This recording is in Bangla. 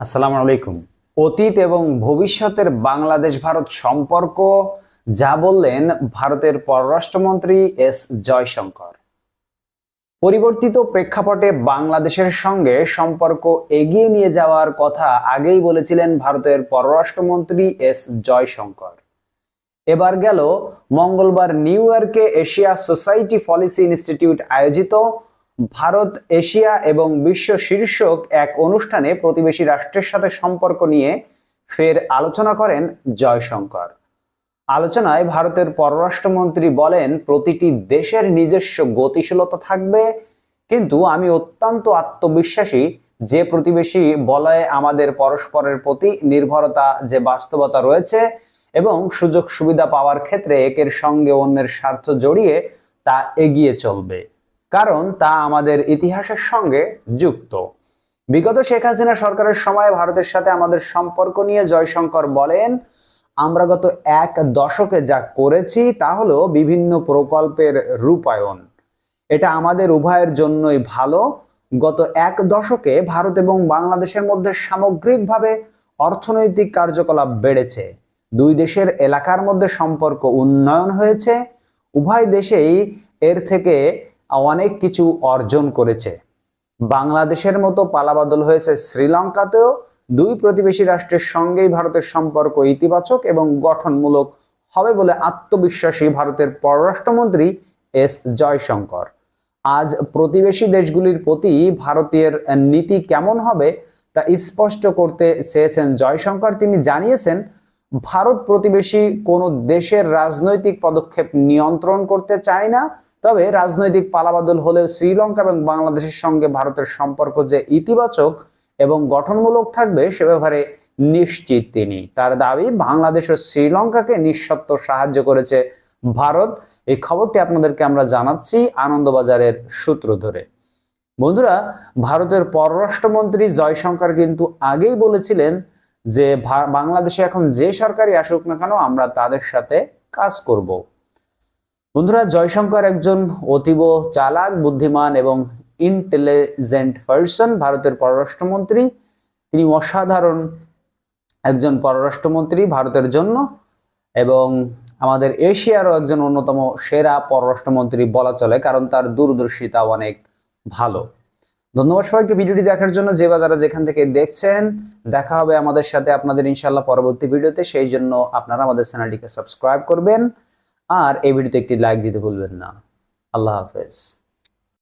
আসসালামু আলাইকুম। অতীত এবং ভবিষ্যতের বাংলাদেশ ভারত সম্পর্ক, যা বললেন ভারতের পররাষ্ট্রমন্ত্রী এস জয়শঙ্কর। পরিবর্তিত প্রেক্ষাপটে বাংলাদেশের সঙ্গে সম্পর্ক এগিয়ে নিয়ে যাওয়ার কথা আগেই বলেছিলেন ভারতের পররাষ্ট্রমন্ত্রী এস জয়শঙ্কর। এবার গেল মঙ্গলবার নিউ ইয়র্কে এশিয়া সোসাইটি পলিসি ইনস্টিটিউট আয়োজিত ভারত, এশিয়া এবং বিশ্ব শীর্ষক এক অনুষ্ঠানে প্রতিবেশী রাষ্ট্রের সাথে সম্পর্ক নিয়ে ফের আলোচনা করেন জয়শঙ্কর। আলোচনায় ভারতের পররাষ্ট্রমন্ত্রী বলেন, প্রতিটি দেশের নিজস্ব গতিশীলতা থাকবে, কিন্তু আমি অত্যন্ত আত্মবিশ্বাসী যে প্রতিবেশী বলয়ে আমাদের পরস্পরের প্রতি নির্ভরতা, যে বাস্তবতা রয়েছে এবং সুযোগ সুবিধা পাওয়ার ক্ষেত্রে একের সঙ্গে অন্যের স্বার্থ জড়িয়ে তা এগিয়ে চলবে। কারণ তা আমাদের ইতিহাসের সঙ্গে যুক্ত। বিগত শেখ হাসিনা সরকারের সময় ভারতের সাথে আমাদের সম্পর্ক নিয়ে জয়শঙ্কর বলেন, আমরা গত এক দশকে যা করেছি তা হলো বিভিন্ন প্রকল্পের রূপায়ণ। এটা আমাদের উভয়ের জন্যই ভালো। গত এক দশকে ভারত এবং বাংলাদেশের মধ্যে সামগ্রিকভাবে অর্থনৈতিক কার্যকলাপ বেড়েছে। দুই দেশের এলাকার মধ্যে সম্পর্ক উন্নয়ন হয়েছে। উভয় দেশেই এর থেকে অনেক কিছু অর্জন করেছে। বাংলাদেশের মতো পালাবদল হয়েছে শ্রীলঙ্কাতেও। দুই প্রতিবেশী রাষ্ট্রের সঙ্গেই ভারতের সম্পর্ক ইতিবাচক এবং গঠনমূলক হবে বলে আত্মবিশ্বাসী ভারতের পররাষ্ট্রমন্ত্রী এস জয়শঙ্কর। আজ প্রতিবেশী দেশগুলির প্রতি ভারতের নীতি কেমন হবে তা স্পষ্ট করতে চেয়েছেন জয়শঙ্কর। তিনি জানিয়েছেন, ভারত প্রতিবেশী কোনো দেশের রাজনৈতিক পদক্ষেপ নিয়ন্ত্রণ করতে চায় না তবে রাজনৈতিক পালাবাদল হলেও শ্রীলঙ্কা এবং বাংলাদেশের সঙ্গে ভারতের সম্পর্ক যে ইতিবাচক এবং গঠনমূলক থাকবে সে ব্যাপারে নিশ্চিত তিনি। তার দাবি, বাংলাদেশ ও শ্রীলঙ্কাকে নিঃশর্ত সাহায্য করেছে ভারত। এই খবরটি আপনাদেরকে আমরা জানাচ্ছি আনন্দবাজারের সূত্র ধরে। বন্ধুরা, ভারতের পররাষ্ট্রমন্ত্রী জয়শঙ্কর কিন্তু আগেই বলেছিলেন যে বাংলাদেশে এখন যে সরকারই আসুক না কেন, আমরা তাদের সাথে কাজ করব। বন্ধুরা, জয়শঙ্কর একজন অতীব চালাক, বুদ্ধিমান এবং ইন্টেলিজেন্ট পার্সন ভারতের পররাষ্ট্রমন্ত্রী। তিনি অসাধারণ একজন পররাষ্ট্রমন্ত্রী ভারতের জন্য এবং আমাদের এশিয়ারও একজন অন্যতম সেরা পররাষ্ট্রমন্ত্রী বলা চলে, কারণ তার দূরদর্শিতা অনেক ভালো। ধন্যবাদ সবাইকে ভিডিওটি দেখার জন্য। যে বা যারা যেখান থেকে দেখছেন, দেখা হবে আমাদের সাথে আপনাদের ইনশাল্লাহ পরবর্তী ভিডিওতে। সেই জন্য আপনারা আমাদের চ্যানেলটিকে সাবস্ক্রাইব করবেন। আর এই ভিডিওতে একটি লাইক দিতে ভুলবেন না। আল্লাহ হাফেজ।